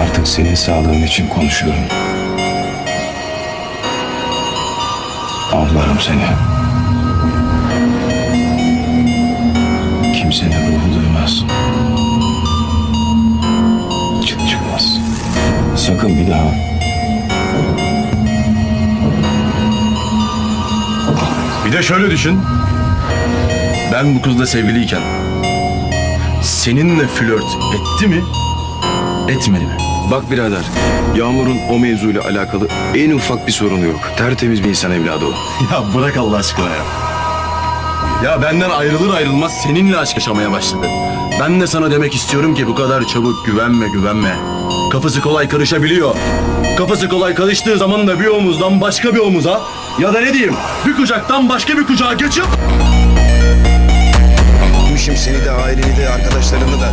Artık senin sağlığın için konuşuyorum. Avlarım seni. Kimsenin ruhu duymaz. Çık çıkmaz. Sakın bir daha. Bir de şöyle düşün. Ben bu kızla sevgiliyken seninle flört etti mi? Etmedi mi? Bak birader, Yağmur'un o mevzuyla alakalı en ufak bir sorunu yok. Tertemiz bir insan evladı o. Ya bırak Allah aşkına ya. Ya benden ayrılır ayrılmaz seninle aşk yaşamaya başladı. Ben de sana demek istiyorum ki bu kadar çabuk güvenme güvenme. Kafası kolay karışabiliyor. Kafası kolay karıştığı zaman da bir omuzdan başka bir omuza ya da ne diyeyim bir kucaktan başka bir kucağa geçip Gitmişim seni de aileni de arkadaşlarını da